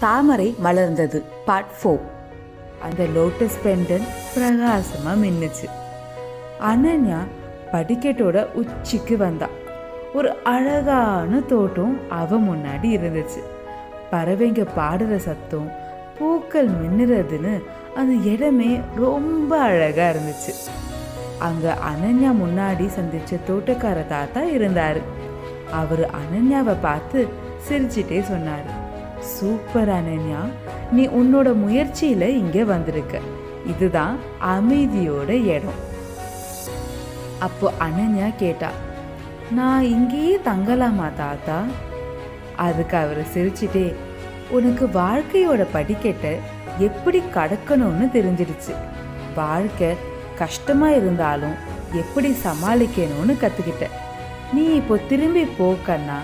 தாமரை மலர்ந்தது. Part four அந்த lotus pendant பிரகாசமாக மின்னுச்சு. அனன்யா படிக்கட்டோட உச்சிக்கு வந்தா. ஒரு அழகான தோட்டம் அவ முன்னாடி இருந்துச்சு. பறவைங்க பாடுற சத்தம் பூக்கள் மின்னுறதுன்னு அந்த இடமே ரொம்ப அழகா இருந்துச்சு. அங்க அனன்யா முன்னாடி சந்திச்ச தோட்டக்கார தாத்தா இருந்தாரு. அவர் அனன்யாவை பார்த்து சிரிச்சிட்டே சொன்னாரு. சூப்பர் அனன்யா நீ உன்னோட முயற்சியில் இங்கே வந்திருக்க. இதுதான் அமைதியோட இடம். அப்போ அனன்யா கேட்டா நான் இங்கேயே தங்கலாமா தாத்தா? அதுக்கு அவர் சிரிச்சிட்டே உனக்கு வாழ்க்கையோட படிக்கட்டை எப்படி கடக்கணும்னு தெரிஞ்சிடுச்சு. வாழ்க்கை கஷ்டமா இருந்தாலும் எப்படி சமாளிக்கணும்னு கத்துக்கிட்ட. நீ இப்போ திரும்பி போக்கண்ணா